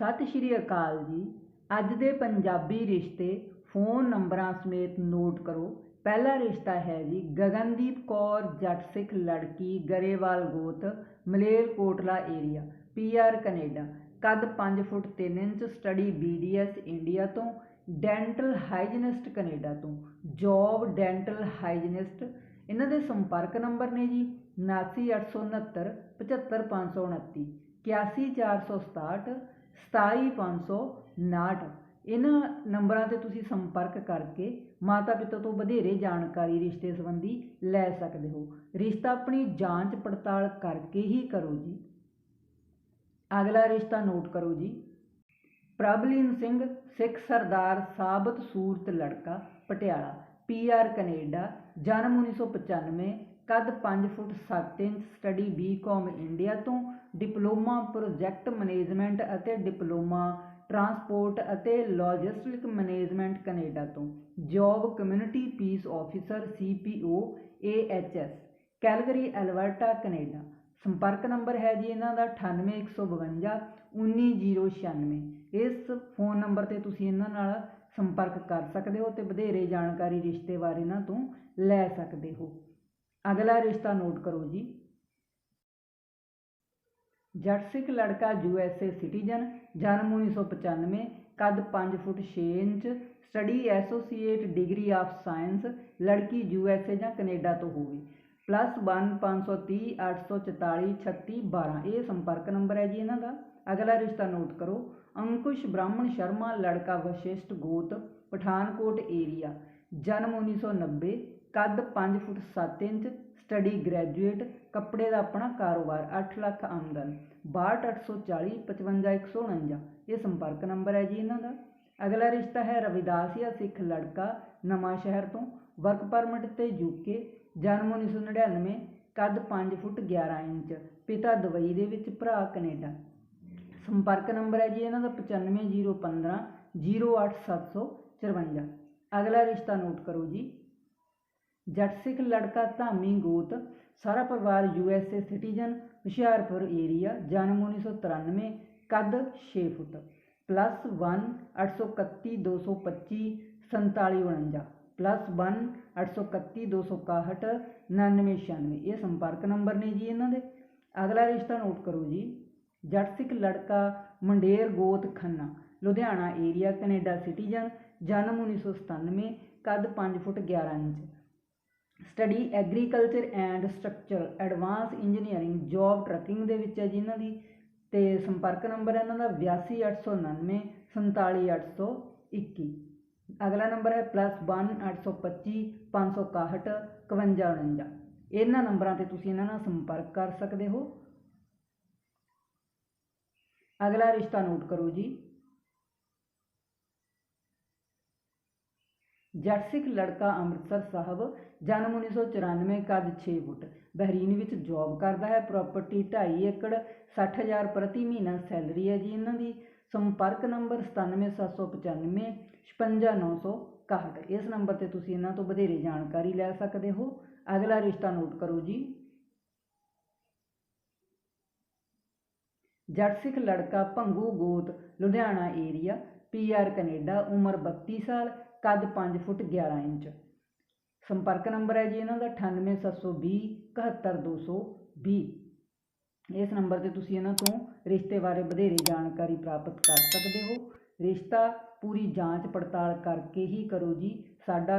ਸਤਿ ਸ਼੍ਰੀ ਅਕਾਲ ਜੀ। ਅੱਜ ਦੇ ਪੰਜਾਬੀ ਰਿਸ਼ਤੇ ਫੋਨ ਨੰਬਰਾਂ ਸਮੇਤ ਨੋਟ ਕਰੋ। ਪਹਿਲਾ ਰਿਸ਼ਤਾ ਹੈ ਜੀ, ਗਗਨਦੀਪ ਕੌਰ, ਜੱਟ ਸਿੱਖ ਲੜਕੀ, ਗਰੇਵਾਲ ਗੋਤ ਮਲੇਰਕੋਟਲਾ ਏਰੀਆ ਪੀਆਰ ਕੈਨੇਡਾ। ਕੱਦ 5 foot 3 inch, study BDS India ਤੋਂ, ਡੈਂਟਲ ਹਾਈਜੀਨਿਸਟ ਕੈਨੇਡਾ ਤੋਂ। Job dental hygienist. ਇਹਨਾਂ ਦੇ ਸੰਪਰਕ ਨੰਬਰ ਨੇ ਜੀ 79869 75529 81467 27559 ਇਹਨਾਂ ਨੰਬਰਾਂ ਤੇ ਤੁਸੀਂ ਸੰਪਰਕ ਕਰਕੇ ਮਾਤਾ ਪਿਤਾ ਤੋਂ ਵਧੇਰੇ ਜਾਣਕਾਰੀ ਰਿਸ਼ਤੇ ਸੰਬੰਧੀ ਲੈ ਸਕਦੇ ਹੋ। ਰਿਸ਼ਤਾ ਆਪਣੀ ਜਾਂਚ ਪੜਤਾਲ ਕਰਕੇ ਹੀ ਕਰੋ ਜੀ। ਅਗਲਾ ਰਿਸ਼ਤਾ ਨੋਟ ਕਰੋ ਜੀ। ਪ੍ਰਭਲੀਨ ਸਿੰਘ, ਸਿੱਖ ਸਰਦਾਰ ਸਾਬਤ ਸੂਰਤ ਲੜਕਾ, ਪਟਿਆਲਾ। ਪੀਆਰ ਕੈਨੇਡਾ, ਜਨਮ 1995 ਕੱਦ 5 foot 7 inch, study BCom India ਤੋਂ ਡਿਪਲੋਮਾ ਪ੍ਰੋਜੈਕਟ ਮੈਨੇਜਮੈਂਟ ਅਤੇ ਡਿਪਲੋਮਾ ਟਰਾਂਸਪੋਰਟ ਅਤੇ ਲੌਜਿਸਟਿਕ ਮੈਨੇਜਮੈਂਟ ਕੈਨੇਡਾ ਤੋਂ। Job community peace officer CPO AHS Calgary Alberta Canada. ਸੰਪਰਕ ਨੰਬਰ ਹੈ ਜੀ ਇਹਨਾਂ ਦਾ 98152 19096 ਇਸ ਫੋਨ ਨੰਬਰ ਤੇ ਤੁਸੀਂ ਇਹਨਾਂ ਨਾਲ ਸੰਪਰਕ ਕਰ ਸਕਦੇ ਹੋ ਤੇ ਵਧੇਰੇ ਜਾਣਕਾਰੀ ਰਿਸ਼ਤੇ ਬਾਰੇ ਇਹਨਾਂ ਤੋਂ ਲੈ ਸਕਦੇ ਹੋ। ਅਗਲਾ ਰਿਸ਼ਤਾ ਨੋਟ ਕਰੋ ਜੀ। ਜੱਟ ਸਿੱਖ ਲੜਕਾ ਯੂਐਸਏ ਸਿਟੀਜ਼ਨ, ਜਨਮ 1995 ਕੱਦ 5 foot 6 inch, study associate degree of science, ਲੜਕੀ ਯੂਐਸਏ ਜਾਂ ਕੈਨੇਡਾ ਤੋਂ ਹੋਵੇ। ਪਲੱਸ 1 530 844 36 12 ਇਹ ਸੰਪਰਕ ਨੰਬਰ ਹੈ ਜੀ ਇਹਨਾਂ ਦਾ। ਅਗਲਾ ਰਿਸ਼ਤਾ ਨੋਟ ਕਰੋ। ਅੰਕੁਸ਼ ਬ੍ਰਾਹਮਣ ਸ਼ਰਮਾ, ਲੜਕਾ ਵਸ਼ਿਸ਼ਟ ਗੋਤ, ਪਠਾਨਕੋਟ ਏਰੀਆ ਜਨਮ 1990 ਕੱਦ 5 ਫੁੱਟ 7 ਇੰਚ ਸਟੱਡੀ ਗ੍ਰੈਜੂਏਟ, ਕੱਪੜੇ ਦਾ ਆਪਣਾ ਕਾਰੋਬਾਰ 8 ਲੱਖ ਆਮਦਨ 62840 55149 ਇਹ ਸੰਪਰਕ ਨੰਬਰ ਹੈ ਜੀ ਇਹਨਾਂ ਦਾ। ਅਗਲਾ ਰਿਸ਼ਤਾ ਹੈ ਰਵਿਦਾਸੀਆ ਸਿੱਖ ਲੜਕਾ, ਨਵਾਂ ਸ਼ਹਿਰ ਤੋਂ ਵਰਕ ਪਰਮਿਟ ਤੇ ਯੂਕੇ ਜਨਮ 1999 ਕੱਦ 5 ਫੁੱਟ 11 ਇੰਚ, ਪਿਤਾ ਦੁਬਈ ਦੇ ਵਿੱਚ, ਭਰਾ ਕੈਨੇਡਾ। ਸੰਪਰਕ ਨੰਬਰ ਹੈ ਜੀ ਇਹਨਾਂ ਦਾ 95015 08754 ਅਗਲਾ ਰਿਸ਼ਤਾ ਨੋਟ ਕਰੋ ਜੀ। ਜੱਟ ਸਿੱਖ ਲੜਕਾ ਧਾਮੀ ਗੋਤ, ਸਾਰਾ ਪਰਿਵਾਰ ਯੂਐਸਏ ਸਿਟੀਜ਼ਨ, ਹੁਸ਼ਿਆਰਪੁਰ ਏਰੀਆ, ਜਨਮ 1993 ਕੱਦ 6 ਫੁੱਟ, ਪਲੱਸ 1 831 225 4749 ਪਲੱਸ 1 831 261 9996 ਇਹ ਸੰਪਰਕ ਨੰਬਰ ਨੇ ਜੀ ਇਹਨਾਂ ਦੇ। ਅਗਲਾ ਰਿਸ਼ਤਾ ਨੋਟ ਕਰੋ ਜੀ। ਜੱਟ ਸਿੱਖ ਲੜਕਾ ਮੰਡੇਰ ਗੋਤ Khanna, Ludhiana area, Canada citizen, ਜਨਮ 1997 ਕੱਦ 5 foot 11 inch study agriculture and structure advance engineering job trucking ਦੇ ਵਿੱਚ ਹੈ ਜੀ ਇਹਨਾਂ ਦੀ, ਤੇ ਸੰਪਰਕ ਨੰਬਰ ਹੈ ਇਹਨਾਂ ਦਾ 82899 47821 ਅਗਲਾ ਨੰਬਰ ਹੈ +1 825 561 5149 ਇਹਨਾਂ ਨੰਬਰਾਂ ਤੇ ਤੁਸੀਂ ਇਹਨਾਂ ਨਾਲ ਸੰਪਰਕ ਕਰ ਸਕਦੇ ਹੋ। ਅਗਲਾ ਰਿਸ਼ਤਾ ਨੋਟ ਕਰੋ ਜੀ। ਜੱਟ ਸਿੱਖ ਲੜਕਾ ਅੰਮ੍ਰਿਤਸਰ ਸਾਹਿਬ, ਜਨਮ 1994 ਕੱਦ 6 ਫੁੱਟ। ਬਹਿਰੀਨ ਵਿੱਚ ਜੌਬ ਕਰਦਾ ਹੈ ਪ੍ਰਾਪਰਟੀ 2.5 ਏਕੜ 60000 ਪ੍ਰਤੀ ਮਹੀਨਾ ਸੈਲਰੀ ਹੈ ਜੀ ਇਹਨਾਂ ਦੀ। ਸੰਪਰਕ ਨੰਬਰ 97795 56961 ਇਸ ਨੰਬਰ ਤੇ ਤੁਸੀਂ ਇਹਨਾਂ ਤੋਂ ਵਧੇਰੇ ਜਾਣਕਾਰੀ ਲੈ ਸਕਦੇ ਹੋ। ਅਗਲਾ ਰਿਸ਼ਤਾ ਨੋਟ ਕਰੋ ਜੀ। ਜੱਟ ਸਿੱਖ ਲੜਕਾ ਭੰਗੂ ਗੋਤ, ਲੁਧਿਆਣਾ ਏਰੀਆ ਪੀਆਰ ਕੈਨੇਡਾ, ਉਮਰ 32 ਸਾਲ ਕੱਦ 5 ਫੁੱਟ 11 ਇੰਚ। ਸੰਪਰਕ ਨੰਬਰ ਹੈ ਜੀ ਇਹਨਾਂ ਦਾ 98720 71220 ਇਸ ਨੰਬਰ ਤੇ ਤੁਸੀਂ ਇਹਨਾਂ ਤੋਂ ਰਿਸ਼ਤੇ ਬਾਰੇ ਵਧੇਰੇ ਜਾਣਕਾਰੀ ਪ੍ਰਾਪਤ ਕਰ ਸਕਦੇ ਹੋ। ਰਿਸ਼ਤਾ ਪੂਰੀ ਜਾਂਚ ਪੜਤਾਲ ਕਰਕੇ ਹੀ ਕਰੋ ਜੀ। ਸਾਡਾ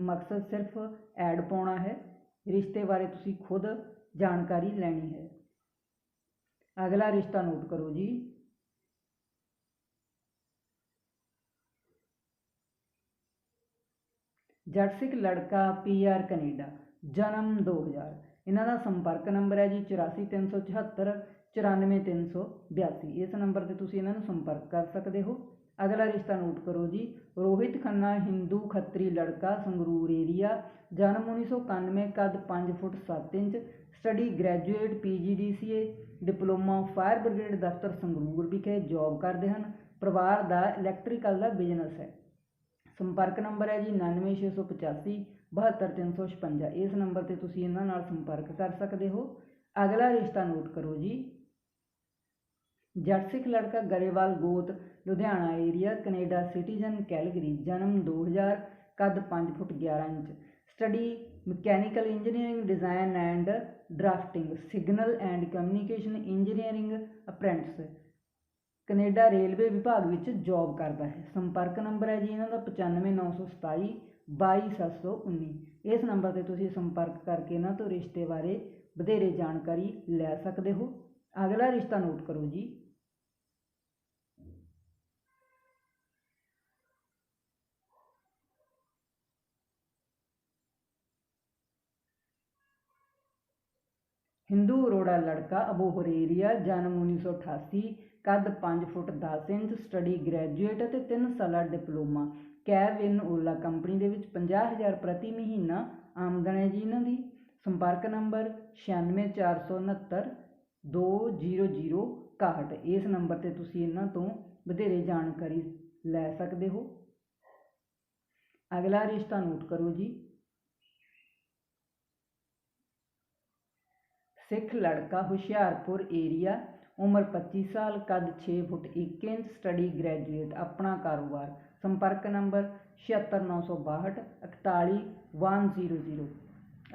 ਮਕਸਦ ਸਿਰਫ ਐਡ ਪਾਉਣਾ ਹੈ। ਰਿਸ਼ਤੇ ਬਾਰੇ ਤੁਸੀਂ ਖੁਦ ਜਾਣਕਾਰੀ ਲੈਣੀ ਹੈ। ਅਗਲਾ ਰਿਸ਼ਤਾ ਨੋਟ ਕਰੋ ਜੀ। ਜੱਟ ਸਿੱਖ ਲੜਕਾ ਪੀਆਰ ਕੈਨੇਡਾ, ਜਨਮ 2000 ਇਹਨਾਂ ਦਾ ਸੰਪਰਕ ਨੰਬਰ ਹੈ ਜੀ 84374 94382 ਇਸ ਨੰਬਰ ਤੇ ਤੁਸੀਂ ਇਹਨਾਂ ਨੂੰ ਸੰਪਰਕ ਕਰ ਸਕਦੇ ਹੋ। ਅਗਲਾ ਰਿਸ਼ਤਾ ਨੋਟ ਕਰੋ ਜੀ। ਰੋਹਿਤ ਖੰਨਾ, ਹਿੰਦੂ ਖੱਤਰੀ ਲੜਕਾ, ਸੰਗਰੂਰ ਏਰੀਆ ਜਨਮ 1991 ਕਦ 5 foot 7 inch, study graduate PGDCA diploma fire brigade ਦਫ਼ਤਰ ਸੰਗਰੂਰ ਵਿਖੇ ਜੌਬ ਕਰਦੇ ਹਨ। ਪਰਿਵਾਰ ਦਾ ਇਲੈਕਟ੍ਰੀਕਲ ਦਾ ਬਿਜ਼ਨਸ ਹੈ। ਸੰਪਰਕ ਨੰਬਰ ਹੈ ਜੀ 99685 72356 ਇਸ ਨੰਬਰ ਤੇ ਤੁਸੀਂ ਇਹਨਾਂ ਨਾਲ ਸੰਪਰਕ ਕਰ ਸਕਦੇ ਹੋ। ਅਗਲਾ ਰਿਸ਼ਤਾ ਨੋਟ ਕਰੋ ਜੀ। ਜੱਟ ਸਿੱਖ ਲੜਕਾ ਗਰੇਵਾਲ ਗੋਤ, Ludhiana area, Canada citizen Calgary, ਜਨਮ 2000 ਕੱਦ 5 foot 11 inch. Study mechanical engineering design and drafting, signal and communication engineering apprentice. Canada railway ਵਿਭਾਗ ਵਿੱਚ ਜੌਬ ਕਰਦਾ ਹੈ। ਸੰਪਰਕ ਨੰਬਰ ਹੈ ਜੀ ਇਹਨਾਂ ਦਾ 95927 22719 ਇਸ ਨੰਬਰ ਤੇ ਤੁਸੀਂ ਸੰਪਰਕ ਕਰਕੇ ਇਹਨਾਂ ਤੋਂ ਰਿਸ਼ਤੇ ਬਾਰੇ ਵਧੇਰੇ ਜਾਣਕਾਰੀ ਲੈ ਸਕਦੇ ਹੋ। ਅਗਲਾ ਰਿਸ਼ਤਾ ਨੋਟ ਕਰੋ ਜੀ। ਹਿੰਦੂ ਅਰੋੜਾ ਲੜਕਾ ਅਬੋਹਰ ਏਰੀਆ ਜਨਮ 1988 ਕੱਦ 5 ਫੁੱਟ 10 ਇੰਚ, ਸਟੱਡੀ ਗ੍ਰੈਜੂਏਟ ਅਤੇ 3 ਸਾਲਾ diploma. Cab in Ola company ਦੇ ਵਿੱਚ 50000 ਪ੍ਰਤੀ ਮਹੀਨਾ ਆਮਦਨ ਹੈ ਜੀ ਇਹਨਾਂ ਦੀ। ਸੰਪਰਕ ਨੰਬਰ 96469 20061 ਇਸ ਨੰਬਰ ਤੇ ਤੁਸੀਂ ਇਹਨਾਂ ਤੋਂ ਵਧੇਰੇ ਜਾਣਕਾਰੀ ਲੈ ਸਕਦੇ ਹੋ। ਅਗਲਾ ਰਿਸ਼ਤਾ ਨੋਟ ਕਰੋ ਜੀ। ਸਿੱਖ ਲੜਕਾ ਹੁਸ਼ਿਆਰਪੁਰ ਏਰੀਆ ਉਮਰ 25 ਸਾਲ, ਕੱਦ 6 ਫੁੱਟ 1 ਇੰਚ ਸਟੱਡੀ ਗ੍ਰੈਜੂਏਟ ਆਪਣਾ ਕਾਰੋਬਾਰ। ਸੰਪਰਕ ਨੰਬਰ 76962 41100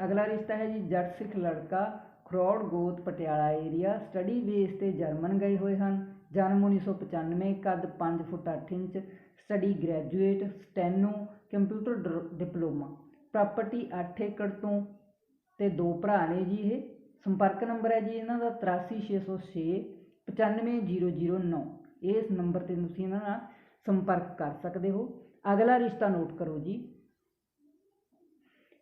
ਅਗਲਾ ਰਿਸ਼ਤਾ ਹੈ ਜੀ ਜੱਟ ਸਿੱਖ ਲੜਕਾ ਖਰੋੜ ਗੋਤ ਪਟਿਆਲਾ ਏਰੀਆ ਸਟੱਡੀ ਬੇਸ ਤੇ ਜਰਮਨ ਗਏ ਹੋਏ ਹਨ। ਜਨਮ 1995 ਕੱਦ 5 foot 8 inch study graduate steno computer diploma property 8 ਏਕੜ ਤੋਂ ਤੇ ਦੋ ਭਰਾ ਨੇ ਜੀ ਇਹ। ਸੰਪਰਕ ਨੰਬਰ ਹੈ ਜੀ ਇਹਨਾਂ ਦਾ 83606 95009 ਇਸ ਨੰਬਰ ਤੇ ਤੁਸੀਂ ਇਹਨਾਂ ਨਾਲ ਸੰਪਰਕ ਕਰ ਸਕਦੇ ਹੋ। ਅਗਲਾ ਰਿਸ਼ਤਾ ਨੋਟ ਕਰੋ ਜੀ।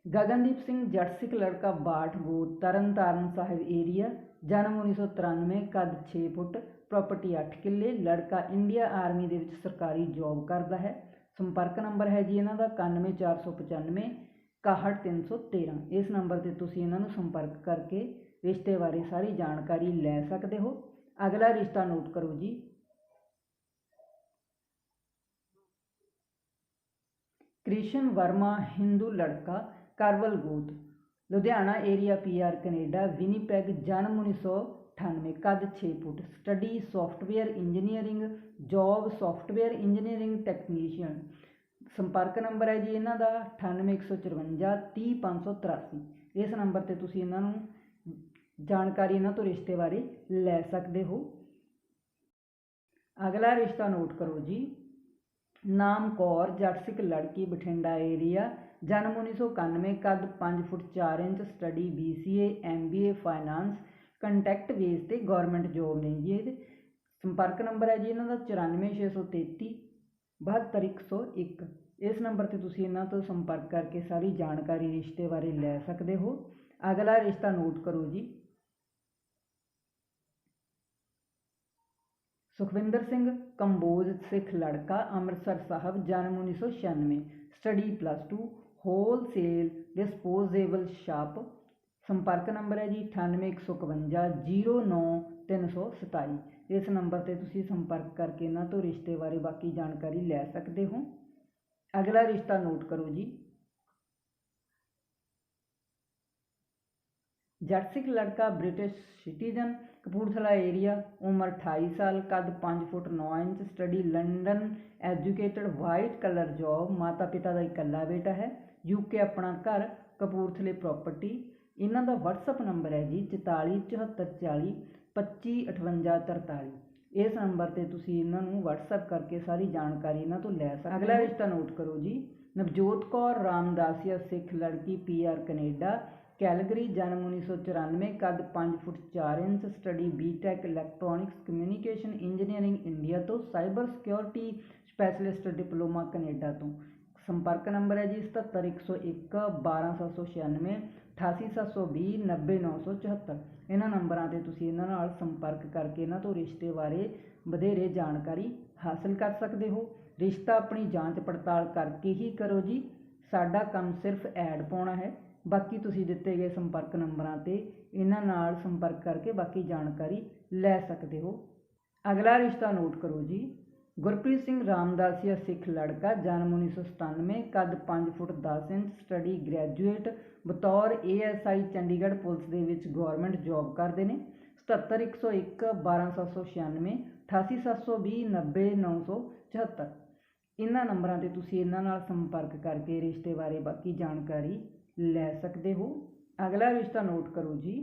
ਗਗਨਦੀਪ ਸਿੰਘ ਜੱਟ ਲੜਕਾ ਬਾਠ ਗੋਤ, ਤਰਨਤਾਰਨ ਸਾਹਿਬ ਏਰੀਆ ਜਨਮ 1993 ਕੱਦ 6 ਫੁੱਟ ਪ੍ਰਾਪਰਟੀ 8 ਕਿੱਲੇ, ਲੜਕਾ ਇੰਡੀਆ ਆਰਮੀ ਦੇ ਵਿੱਚ ਸਰਕਾਰੀ ਜੌਬ ਕਰਦਾ ਹੈ। ਸੰਪਰਕ ਨੰਬਰ ਹੈ ਜੀ ਇਹਨਾਂ ਦਾ 91495 61313 ਇਸ ਨੰਬਰ ਤੇ ਤੁਸੀਂ ਇਹਨਾਂ ਨੂੰ ਸੰਪਰਕ ਕਰਕੇ ਰਿਸ਼ਤੇ ਬਾਰੇ ਸਾਰੀ ਜਾਣਕਾਰੀ ਲੈ ਸਕਦੇ ਹੋ। ਅਗਲਾ ਰਿਸ਼ਤਾ ਨੋਟ ਕਰੋ ਜੀ। ਕ੍ਰਿਸ਼ਨ ਵਰਮਾ, ਹਿੰਦੂ ਲੜਕਾ, ਕਰਵਲ ਗੋਤ। Ludhiana area PR Canada, Winnipeg ਜਨਮ 1998 ਕੱਦ 6 foot. Study software engineering, job software engineering technician. ਸੰਪਰਕ ਨੰਬਰ ਹੈ ਜੀ ਇਹਨਾਂ ਦਾ 98154 30583 ਇਸ ਨੰਬਰ ਤੇ ਤੁਸੀਂ ਇਹਨਾਂ ਨੂੰ ਜਾਣਕਾਰੀ ਇਹਨਾਂ ਤੋਂ ਰਿਸ਼ਤੇ ਬਾਰੇ ਲੈ ਸਕਦੇ ਹੋ। ਅਗਲਾ ਰਿਸ਼ਤਾ ਨੋਟ ਕਰੋ ਜੀ। ਨਾਮ ਕੌਰ, ਜੱਟ ਸਿੱਖ ਲੜਕੀ, ਬਠਿੰਡਾ ਏਰੀਆ ਜਨਮ 1991 ਕੱਦ 5 foot 4 inch study BCA MBA finance contact base ਤੇ ਗਵਰਨਮੈਂਟ ਜੋਬ ਨੇ ਜੀ ਇਹਦੇ। ਸੰਪਰਕ ਨੰਬਰ ਹੈ ਜੀ ਇਹਨਾਂ ਦਾ 94633 72101 ਇਸ ਨੰਬਰ ਤੇ ਤੁਸੀਂ ਇਹਨਾਂ ਤੋਂ ਸੰਪਰਕ ਕਰਕੇ ਸਾਰੀ ਜਾਣਕਾਰੀ ਰਿਸ਼ਤੇ ਬਾਰੇ ਲੈ ਸਕਦੇ ਹੋ। ਅਗਲਾ ਰਿਸ਼ਤਾ ਨੋਟ ਕਰੋ ਜੀ। ਸੁਖਵਿੰਦਰ ਸਿੰਘ, ਕੰਬੋਜ ਸਿੱਖ ਲੜਕਾ, ਅੰਮ੍ਰਿਤਸਰ ਸਾਹਿਬ, ਜਨਮ 1996 study plus 2 wholesale disposable shop. ਸੰਪਰਕ ਨੰਬਰ ਹੈ ਜੀ 9815 09327 ਇਸ ਨੰਬਰ ਤੇ ਤੁਸੀਂ ਸੰਪਰਕ ਕਰਕੇ ਇਹਨਾਂ ਤੋਂ ਰਿਸ਼ਤੇ ਬਾਰੇ ਬਾਕੀ ਜਾਣਕਾਰੀ ਲੈ ਸਕਦੇ ਹੋ। ਅਗਲਾ ਰਿਸ਼ਤਾ ਨੋਟ ਕਰੋ ਜੀ। ਜੱਟ ਲੜਕਾ ਬ੍ਰਿਟਿਸ਼ ਸਿਟੀਜ਼ਨ ਕਪੂਰਥਲਾ ਏਰੀਆ ਉਮਰ 28 ਸਾਲ ਕੱਦ 5 foot 9 inch study London educated white collar job ਮਾਤਾ ਪਿਤਾ ਦਾ ਇਕੱਲਾ ਬੇਟਾ ਹੈ ਯੂਕੇ ਆਪਣਾ ਘਰ ਕਪੂਰਥਲੇ ਪ੍ਰਾਪਰਟੀ। ਇਹਨਾਂ ਦਾ WhatsApp ਨੰਬਰ ਹੈ ਜੀ 447440 255843 ਇਸ ਨੰਬਰ ਤੇ ਤੁਸੀਂ ਇਹਨਾਂ ਨੂੰ WhatsApp ਕਰਕੇ ਸਾਰੀ ਜਾਣਕਾਰੀ ਇਹਨਾਂ ਤੋਂ ਲੈ ਸਕਦੇ ਹੋ। ਅਗਲਾ ਰਿਸ਼ਤਾ ਨੋਟ ਕਰੋ ਜੀ। ਨਵਜੋਤ ਕੌਰ ਰਾਮਦਾਸੀਆ ਸਿੱਖ ਲੜਕੀ ਪੀਆਰ ਕੈਨੇਡਾ। ਕੈਲਗਰੀ ਜਨਮ 1994 ਕੱਦ 5 foot 4 inch study BTech electronics communication engineering India ਤੋਂ cyber security specialist diploma Canada ਤੋਂ। ਸੰਪਰਕ ਨੰਬਰ ਹੈ ਜੀ 77101 12796 88720 90974 ਇਹਨਾਂ ਨੰਬਰਾਂ ਤੇ ਤੁਸੀਂ ਇਹਨਾਂ ਨਾਲ ਸੰਪਰਕ ਕਰਕੇ ਇਹਨਾਂ ਤੋਂ ਰਿਸ਼ਤੇ ਬਾਰੇ ਵਧੇਰੇ ਜਾਣਕਾਰੀ ਹਾਸਲ ਕਰ ਸਕਦੇ ਹੋ। ਰਿਸ਼ਤਾ ਆਪਣੀ ਜਾਂਚ ਪੜਤਾਲ ਕਰਕੇ ਹੀ ਕਰੋ ਜੀ। ਸਾਡਾ ਕੰਮ ਸਿਰਫ ਐਡ ਪਾਉਣਾ ਹੈ। ਬਾਕੀ ਤੁਸੀਂ ਦਿੱਤੇ ਗਏ ਸੰਪਰਕ ਨੰਬਰਾਂ ਤੇ ਇਹਨਾਂ ਨਾਲ ਸੰਪਰਕ ਕਰਕੇ ਬਾਕੀ ਜਾਣਕਾਰੀ ਲੈ ਸਕਦੇ ਹੋ। ਅਗਲਾ ਰਿਸ਼ਤਾ ਨੋਟ ਕਰੋ ਜੀ। ਗੁਰਪ੍ਰੀਤ ਸਿੰਘ ਰਾਮਦਾਸੀਆ ਸਿੱਖ ਲੜਕਾ, ਜਨਮ 1997 ਕੱਦ 5 ਫੁੱਟ 10 ਇੰਚ, ਸਟੱਡੀ ਗ੍ਰੈਜੂਏਟ, ਬਤੌਰ ਏਐਸਆਈ ਚੰਡੀਗੜ੍ਹ ਪੁਲਿਸ ਦੇ ਵਿੱਚ ਗਵਰਨਮੈਂਟ ਜੌਬ ਕਰਦੇ ਨੇ। 77101 12796 88720 90974 ਇਹਨਾਂ ਨੰਬਰਾਂ ਤੇ ਤੁਸੀਂ ਇਹਨਾਂ ਨਾਲ ਸੰਪਰਕ ਕਰਕੇ ਰਿਸ਼ਤੇ ਬਾਰੇ ਬਾਕੀ ਜਾਣਕਾਰੀ ਲੈ ਸਕਦੇ ਹੋ। ਅਗਲਾ ਰਿਸ਼ਤਾ ਨੋਟ ਕਰੋ ਜੀ।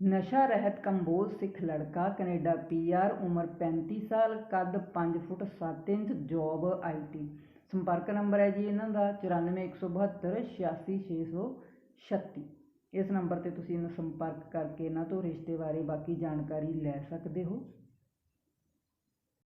ਨਸ਼ਾ ਰਹਿਤ ਕੰਬੋਜ ਸਿੱਖ ਲੜਕਾ ਕੈਨੇਡਾ ਪੀਆਰ ਉਮਰ 35 ਸਾਲ, ਕੱਦ 5 ਫੁੱਟ 7 ਇੰਚ, ਜੌਬ ਆਈਟੀ ਸੰਪਰਕ ਨੰਬਰ ਹੈ ਜੀ ਇਹਨਾਂ ਦਾ 94172 86636 ਇਸ ਨੰਬਰ ਤੇ ਤੁਸੀਂ ਇਹਨਾਂ ਸੰਪਰਕ ਕਰਕੇ ਇਹਨਾਂ ਤੋਂ ਰਿਸ਼ਤੇ ਬਾਰੇ ਬਾਕੀ ਜਾਣਕਾਰੀ ਲੈ ਸਕਦੇ ਹੋ।